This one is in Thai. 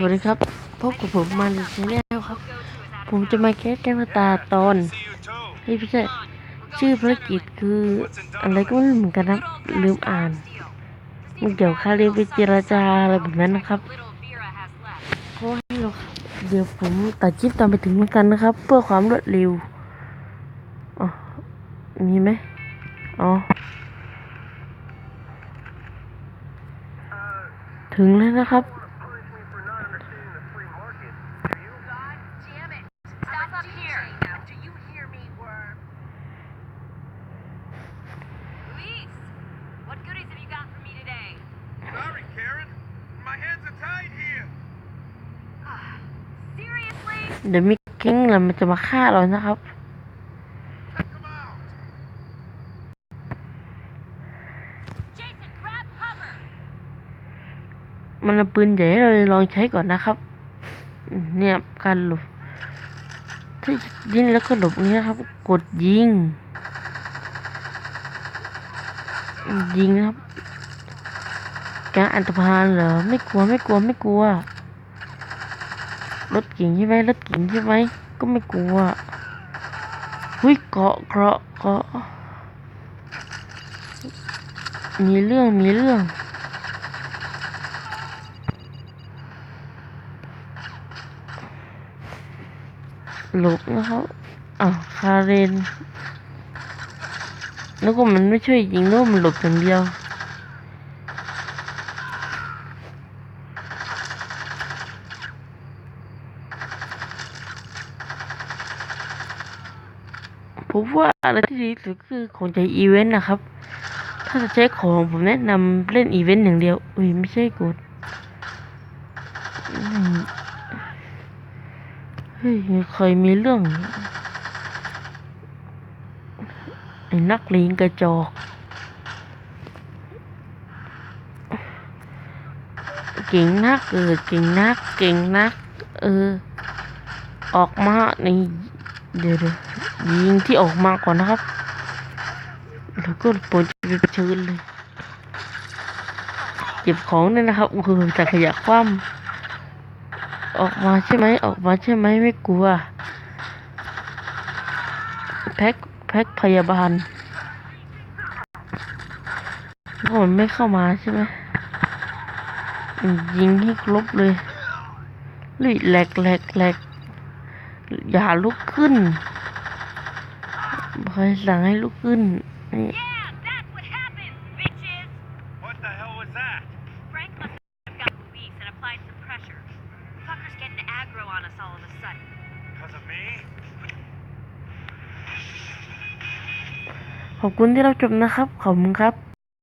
สวัสดีครับพบกับผมมาในชแนลครับ ผมจะมาแคสแก้วตาตอน See you too. เฮ้พี่ใช่ชื่อภารกิจคืออะไรก็ไม่รู้เหมือนกันครับลืมอ่านมันเกี่ยวกับคาเรียนไปเจรจาอะไรแบบนั้นนะครับเพราะให้เราเดี๋ยวผมตัดคลิปตอนไปถึงแล้วกันนะครับ เพื่อความรวดเร็วอ๋อมีไหมอ๋อถึงแล้วนะครับ เดี๋ยวมีเก้งแล้วมันจะมาฆ่าเรานะครับ Check them out. Jason, grab cover! มันเอาปืนใหญ่ให้เราลองใช้ก่อนนะครับอืมเนี่ยการหลบถ้ายิงแล้วก็หลบนี้นะครับ กดยิง ยิงนะครับ การอันตรพานเหรอไม่กลัวไม่กลัวไม่กลัว รถเก่งใช่ไหมรถเก่งใช่ไหมก็ไม่กลัวหุยเกาะเกาะเกาะ มีเรื่องมีเรื่อง หลบนะครับอ้าวคาเรน แล้วก็มันไม่ช่วยยิงแล้วมันหลบอย่างเดียว ผมว่าอะไรที่ดีที่สุดคือของใจอีเวนต์นะครับ ถ้าจะใช้ของผมแนะนำเล่นอีเวนต์อย่างเดียว อุ้ยไม่ใช่กดเฮ้ยเคยมีเรื่องไอ้นักเลงกระจอกเก่งนักเออเก่งนัก เก่งนัก เออ ออกมาในเดี๋ยวเดี๋ยว ยิงที่ออกมาก่อนนะครับ แล้วก็ปนจะไปเชิญเลยเก็บของเนี่ยนะครับคือจากขยะคว่ำออกมาใช่ไหมออกมาใช่ไหมไม่กลัวแพ็คแพ็คพยาบาลมันไม่เข้ามาใช่ไหมอืมยิงให้ครบเลยลุยแหลกแหลกแหลกอย่าลุกขึ้น ใครสั่งให้ลุกขึ้นนี่ Yeah, that's what happens, bitches! What the hell was that? Frank must have got Luis and applied some pressure. Fucker's getting aggro on us all of a sudden. Because of me? ขอบคุณที่เราจบนะครับ ขอบคุณครับ